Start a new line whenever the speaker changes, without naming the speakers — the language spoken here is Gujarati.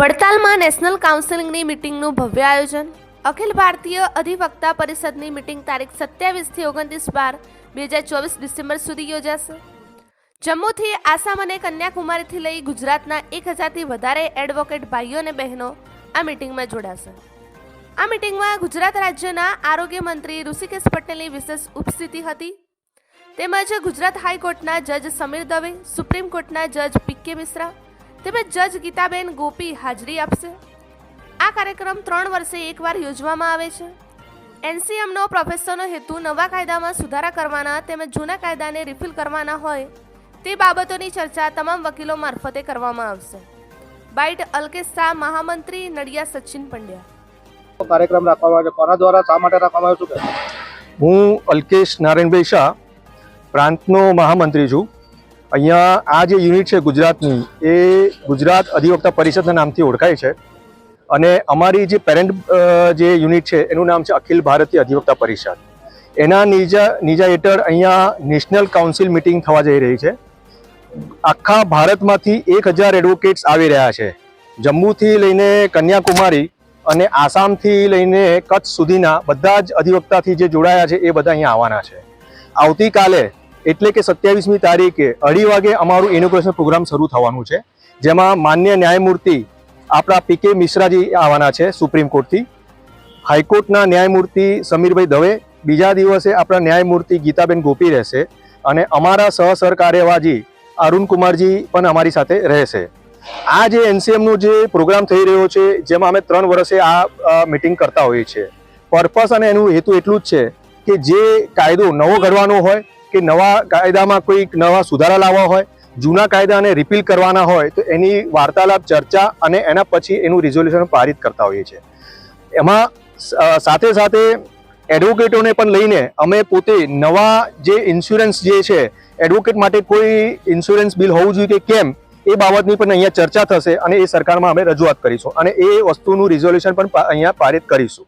વડતાલમાં નેશનલ કાઉન્સિલિંગની મિટિંગનું ભવ્ય આયોજન. અખિલ ભારતીય અધિવક્તા પરિષદની મિટિંગ તારીખ સત્યાવીસથી ઓગણત્રીસ બાર, બે હજાર ચોવીસ ડિસેમ્બર સુધી યોજાશે. જમ્મુથી આસામ અને કન્યાકુમારીથી લઈ ગુજરાતના એક હજારથી વધારે એડવોકેટ ભાઈઓ અને બહેનો આ મિટિંગમાં જોડાશે. આ મિટિંગમાં ગુજરાત રાજ્યના આરોગ્ય મંત્રી ઋષિકેશ પટેલની વિશેષ ઉપસ્થિતિ હતી. તેમજ ગુજરાત હાઈકોર્ટના જજ સમીર દવે, સુપ્રીમ કોર્ટના જજ પી કે મિશ્રા તેમજ જજ ગીતાબેન ગોપી હાજરી આપશે. આ કાર્યક્રમ ત્રણ વર્ષે એકવાર યોજવામાં આવે છે. એનસીએમનો પ્રોફેસરનો હેતુ નવા કાયદામાં સુધારા કરવાના તેમજ જૂના કાયદાને રિફિલ કરવાના હોય તે બાબતોની ચર્ચા તમામ વકીલો મારફતે કરવામાં આવશે. બાઇટ અલ્કેશ શાહ મહામંત્રી નડિયા સચિન પંડ્યા.
કાર્યક્રમ રાખવામાં આવ્યો કોના દ્વારા શા માટે રાખવામાં આવ્યો શું
હું અલ્કેશ નારાયણભાઈ શાહ પ્રાંતનો મહામંત્રી છું. અહીંયા આ જે યુનિટ છે ગુજરાતની, એ ગુજરાત અધિવક્તા પરિષદના નામથી ઓળખાય છે. અને અમારી જે પેરેન્ટ જે યુનિટ છે, એનું નામ છે અખિલ ભારતીય અધિવક્તા પરિષદ. એના નીજા નીજા હેઠળ અહીંયા નેશનલ કાઉન્સિલ મિટિંગ થવા જઈ રહી છે. આખા ભારતમાંથી એક હજાર એડવોકેટ્સ આવી રહ્યા છે. જમ્મુથી લઈને કન્યાકુમારી અને આસામથી લઈને કચ્છ સુધીના બધા જ અધિવક્તાથી જે જોડાયા છે, એ બધા અહીંયા આવવાના છે. આવતીકાલે એટલે કે સત્યાવીસમી તારીખે અઢી વાગે અમારું ઇનોગ્રેશન પ્રોગ્રામ શરૂ થવાનું છે, જેમાં માન્ય ન્યાયમૂર્તિ આપણા પી કે મિશ્રાજી આવવાના છે સુપ્રીમ કોર્ટથી. હાઈકોર્ટના ન્યાયમૂર્તિ સમીરભાઈ દવે બીજા દિવસે આપણા ન્યાયમૂર્તિ ગીતાબેન ગોપી રહેશે અને અમારા સહસરકાર્યવાહી અરુણકુમારજી પણ અમારી સાથે રહેશે. આ જે એનસીએમનો જે પ્રોગ્રામ થઈ રહ્યો છે, જેમાં અમે ત્રણ વર્ષે આ મિટિંગ કરતા હોઈએ છીએ. પર્પસ અને એનું હેતુ એટલું જ છે કે જે કાયદો નવો ઘડવાનો હોય કે નવા કાયદામાં કોઈ નવા સુધારા લાવવા હોય, જૂના કાયદાને રિપીલ કરવાના હોય, તો એની વાર્તાલાપ, ચર્ચા અને એના પછી એનું રિઝોલ્યુશન પારિત કરતા હોઈએ છીએ. એમાં સાથે સાથે એડવોકેટોને પણ લઈને અમે પોતે નવા જે ઇન્સ્યોરન્સ જે છે એડવોકેટ માટે કોઈ ઇન્સ્યોરન્સ બિલ હોવું જોઈએ કે કેમ, એ બાબતની પણ અહીંયા ચર્ચા થશે અને એ સરકારમાં અમે રજૂઆત કરીશું અને એ વસ્તુનું રિઝોલ્યુશન પણ અહીંયા પારિત કરીશું.